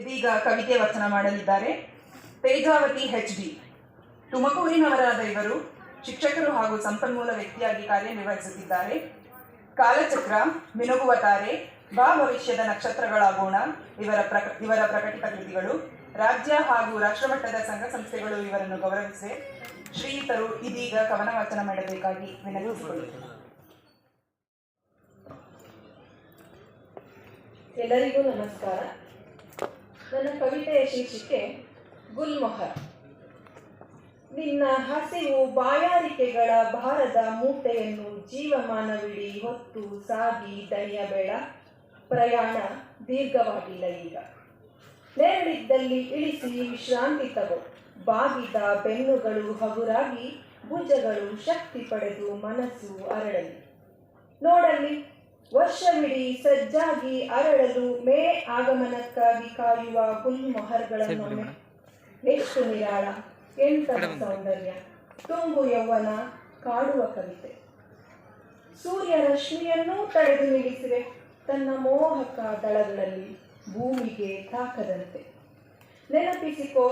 ಇದೀಗ ಕವಿತೆ ವಚನ ಮಾಡಲಿದ್ದಾರೆ. ತೇಜಾವತಿ ಎಚ್ ಡಿ ತುಮಕೂರಿನವರಾದ ಇವರು ಶಿಕ್ಷಕರು ಹಾಗೂ ಸಂಪನ್ಮೂಲ ವ್ಯಕ್ತಿಯಾಗಿ ಕಾರ್ಯನಿರ್ವಹಿಸುತ್ತಿದ್ದಾರೆ ಕಾಲಚಕ್ರ, ಮಿನುಗುವ ತಾರೆ, ಬಾ ಭವಿಷ್ಯದ ನಕ್ಷತ್ರಗಳಾಗೋಣ, ಇವರ ಪ್ರಕ, ಇವರ ಪ್ರಕಟಿತ ಕೃತಿಗಳು, ರಾಜ್ಯ ಹಾಗೂ ರಾಷ್ಟ್ರಮಟ್ಟದ ಸಂಘ ಸಂಸ್ಥೆಗಳು ಇವರನ್ನು ಗೌರವಿಸಿ ಶ್ರೀಯುತರು ಇದೀಗ ಕವನ ವಾಚನ ಮಾಡಬೇಕಾಗಿ ವಿನಂತಿಸಿಕೊಳ್ಳುತ್ತೇನೆ ಎಲ್ಲರಿಗೂ ನಮಸ್ಕಾರ. ನನ್ನ ಕವಿತೆಯ ಶೀರ್ಷಿಕೆ, ಗುಲ್ಮೊಹರ್. ನಿನ್ನ ಹಸಿವು ಬಾಯಾರಿಕೆಗಳ ಭಾರದ ಮೂಟೆಯನ್ನು ಜೀವಮಾನವಿಡೀ ಹೊತ್ತು ಸಾಗಿ ದಣಿಯಬೇಡ. ಪ್ರಯಾಣ ದೀರ್ಘವಾಗಿಲ್ಲ ಈಗ. ನೆರಳಿದ್ದಲ್ಲಿ ಇಳಿಸಿ ವಿಶ್ರಾಂತಿ ತಗೋ. ಬಾಗಿದ ಬೆನ್ನುಗಳು ಹಗುರಾಗಿ, ಭುಜಗಳು ಶಕ್ತಿ ಪಡೆದು ಮನಸ್ಸು ಅರಳಲಿ. ನೋಡಲ್ಲಿ ವರ್ಷವಿಡೀ ಸಜ್ಜಾಗಿ ಅರಳಲು ಮೇ ಆಗಮನಕ್ಕಾಗಿ ಕಾಯುವ ಗುಲ್ಮೊಹರ್ಗಳನ್ನೊಮ್ಮೆ ಎಷ್ಟು ನಿರಾಳ ಎಂತ ಸೌಂದರ್ಯ. ತುಂಬು ಯೌವನ ಕಾಡುವ ಕವಿತೆ. ಸೂರ್ಯ ರಶ್ಮಿಯನ್ನೂ ತಡೆದು ನಿಲ್ಲಿಸಿವೆ ತನ್ನ ಮೋಹಕ ದಳಗಳಲ್ಲಿ ಭೂಮಿಗೆ ತಾಕದಂತೆ. ನೆನಪಿಸಿಕೋ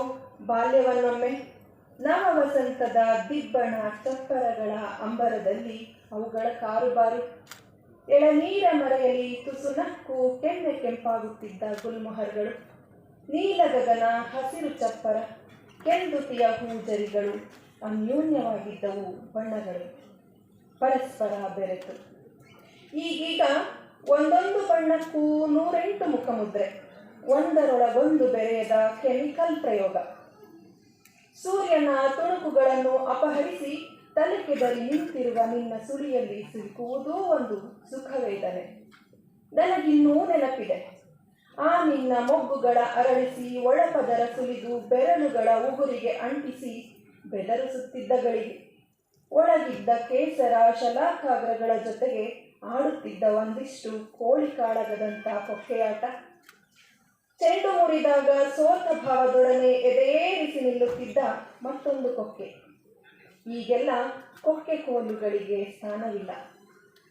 ಬಾಲ್ಯವನ್ನೊಮ್ಮೆ. ನವ ವಸಂತದ ದಿಬ್ಬಣ ಚಪ್ಪರಗಳ ಅಂಬರದಲ್ಲಿ ಅವುಗಳ ಕಾರುಬಾರು. ಎಳನೀರ ಮರೆಯಲಿ ತುಸು ನಕ್ಕು ಕೆನ್ನೆ ಕೆಂಪಾಗುತ್ತಿದ್ದ ಗುಲ್ಮೊಹರ್ಗಳು ನೀಲ ಗಗನ ಹಸಿರು ಚಪ್ಪರ, ಕೆಂದುತಿಯ ಹೂಜರಿಗಳು ಅನ್ಯೂನ್ಯವಾಗಿದ್ದವು ಬಣ್ಣಗಳು. ಪರಸ್ಪರ ಬೆರೆತು. ಈಗೀಗ ಒಂದೊಂದು ಬಣ್ಣಕ್ಕೂ ನೂರೆಂಟು ಮುಖಮುದ್ರೆ, ಒಂದರೊಳಗೊಂದು ಬೆರೆಯದ ಕೆಮಿಕಲ್ ಪ್ರಯೋಗ. ಸೂರ್ಯನ ತುಣುಕುಗಳನ್ನು ಅಪಹರಿಸಿ ತಲೆಕೆದರಿ ನಿಂತಿರುವ ನಿನ್ನ ಸುಳಿಯಲ್ಲಿ ಸಿಲುಕುವುದೋ ಒಂದು ಸುಖವೇದನೆ ನನಗಿನ್ನೂ ನೆನಪಿದೆ. ಆ ನಿನ್ನ ಮೊಗ್ಗುಗಳ ಅರಳಿಸಿ ಒಳಪದರ ಸುಲಿದು ಬೆರಳುಗಳ ಉಗುರಿಗೆ ಅಂಟಿಸಿ ಬೆದರಿಸುತ್ತಿದ್ದ ಗಳಿಗೆ. ಒಳಗಿದ್ದ ಕೇಸರ ಶಲಾಕಾಗ್ರಗಳ ಜೊತೆಗೆ ಆಡುತ್ತಿದ್ದ ಒಂದಿಷ್ಟು ಕೋಳಿ ಕಾಳಗದಂಥ ಕೊಕ್ಕೆಯಾಟ. ಚೆಂಡು ಮುರಿದಾಗ ಸೋತ ಭಾವದೊಡನೆ ಎದೇರಿಸಿ ನಿಲ್ಲುತ್ತಿದ್ದ ಮತ್ತೊಂದು ಕೊಕ್ಕೆ. ಈಗೆಲ್ಲ ಕೊಕ್ಕೆ ಕೋಲುಗಳಿಗೆ ಸ್ಥಾನವಿಲ್ಲ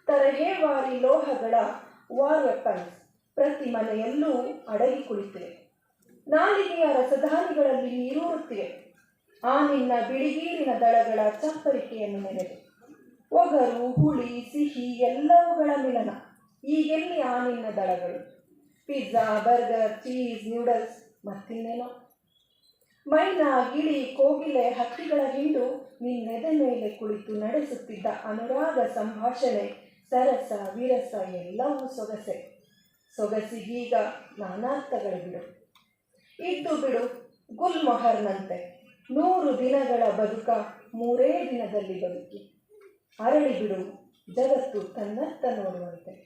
ತರಹೇವಾರಿ ಲೋಹಗಳ ವಾರ್ ವೆಪನ್ಸ್ ಪ್ರತಿ ಮನೆಯಲ್ಲೂ ಅಡಗಿ ಕುಳಿತಿವೆ. ನಾಲಿಗೆಯ ರಸಧಾನಿಗಳಲ್ಲಿ ನೀರೂರುತ್ತಿವೆ. ಆ ನಿನ್ನ ಬಿಳಿಗೀರಿನ ದಳಗಳ ಚಪ್ಪರಿಕೆಯನ್ನು ನೆನೆದು. ಒಗರು, ಹುಳಿ, ಸಿಹಿ ಎಲ್ಲವುಗಳ ಮಿಲನ. ಈಗೆಲ್ಲಿ ಆ ನಿನ್ನ ದಳಗಳು? ಪಿಜ್ಜಾ ಬರ್ಗರ್ ಚೀಸ್ ನ್ಯೂಡಲ್ಸ್ ಮತ್ತಿನ್ನೇನೋ? ಮೈನಾ ಗಿಳಿ ಕೋಗಿಲೆ ಹಕ್ಕಿಗಳ ಹಿಂಡು ನಿನ್ನೆದೆ ಮೇಲೆ ಕುಳಿತು ನಡೆಸುತ್ತಿದ್ದ ಅನುರಾಗ ಸಂಭಾಷಣೆ, ಸರಸ, ವಿರಸ ಎಲ್ಲವೂ ಸೊಗಸೆ. ಸೊಗಸಿಗೀಗ ನಾನಾರ್ಥಗಳು ಬಿಡು. ಇದ್ದು ಬಿಡು ಗುಲ್ಮೊಹರ್ನಂತೆ. ನೂರು ದಿನಗಳ ಬದುಕ ಮೂರೇ ದಿನದಲ್ಲಿ ಬದುಕಿ. ಅರಳಿ ಬಿಡು ಜಗತ್ತು ತನ್ನತ್ತ ನೋಡುವಂತೆ.